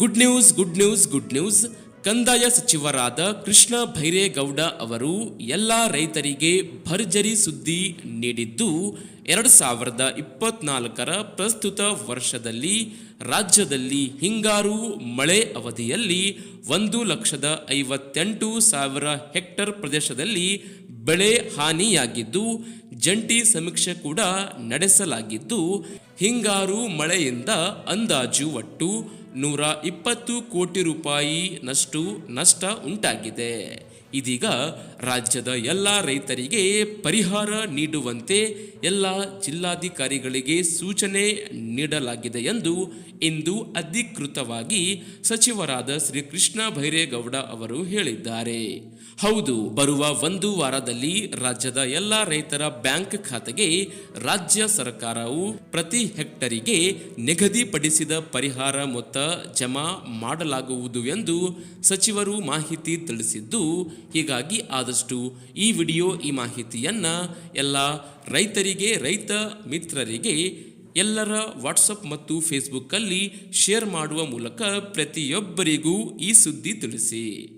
Good news good news good news ಕಂದಾಯ ಸಚಿವರಾದ ಕೃಷ್ಣ ಭೈರೇಗೌಡ ಅವರು ಎಲ್ಲ ರೈತರಿಗೆ ಭರ್ಜರಿ ಸುದ್ದಿ ನೀಡಿದ್ದು, ಎರಡು ಸಾವಿರದ ಇಪ್ಪತ್ನಾಲ್ಕರ ಪ್ರಸ್ತುತ ವರ್ಷದಲ್ಲಿ ರಾಜ್ಯದಲ್ಲಿ ಹಿಂಗಾರು ಮಳೆ ಅವಧಿಯಲ್ಲಿ ಒಂದು ಲಕ್ಷದ ಐವತ್ತೆಂಟು ಸಾವಿರ ಹೆಕ್ಟರ್ ಪ್ರದೇಶದಲ್ಲಿ ಬೆಳೆ ಹಾನಿಯಾಗಿದ್ದು, ಜಂಟಿ ಸಮೀಕ್ಷೆ ಕೂಡ ನಡೆಸಲಾಗಿದ್ದು, ಹಿಂಗಾರು ಮಳೆಯಿಂದ ಅಂದಾಜು ಒಟ್ಟು ನೂರ ಇಪ್ಪತ್ತು ಕೋಟಿ ರೂಪಾಯಿ ನಷ್ಟು ನಷ್ಟ ಉಂಟಾಗಿದೆ. ಇದೀಗ ರಾಜ್ಯದ ಎಲ್ಲ ರೈತರಿಗೆ ಪರಿಹಾರ ನೀಡುವಂತೆ ಎಲ್ಲ ಜಿಲ್ಲಾಧಿಕಾರಿಗಳಿಗೆ ಸೂಚನೆ ನೀಡಲಾಗಿದೆ ಎಂದು ಇಂದು ಅಧಿಕೃತವಾಗಿ ಸಚಿವರಾದ ಶ್ರೀ ಕೃಷ್ಣ ಭೈರೇಗೌಡ ಅವರು ಹೇಳಿದ್ದಾರೆ. ಹೌದು, ಬರುವ ಒಂದು ವಾರದಲ್ಲಿ ರಾಜ್ಯದ ಎಲ್ಲ ರೈತರ ಬ್ಯಾಂಕ್ ಖಾತೆಗೆ ರಾಜ್ಯ ಸರ್ಕಾರವು ಪ್ರತಿ ಹೆಕ್ಟರಿಗೆ ನಿಗದಿಪಡಿಸಿದ ಪರಿಹಾರ ಮೊತ್ತ ಜಮಾ ಮಾಡಲಾಗುವುದು ಎಂದು ಸಚಿವರು ಮಾಹಿತಿ ತಿಳಿಸಿದ್ದು, ಹೀಗಾಗಿ ಆದಷ್ಟು ಈ ವಿಡಿಯೋ, ಈ ಮಾಹಿತಿಯನ್ನು ಎಲ್ಲ ರೈತರಿಗೆ, ರೈತ ಮಿತ್ರರಿಗೆ ಎಲ್ಲರ ವಾಟ್ಸಪ್ ಮತ್ತು ಫೇಸ್ಬುಕ್ಕಲ್ಲಿ ಶೇರ್ ಮಾಡುವ ಮೂಲಕ ಪ್ರತಿಯೊಬ್ಬರಿಗೂ ಈ ಸುದ್ದಿ ತಿಳಿಸಿ.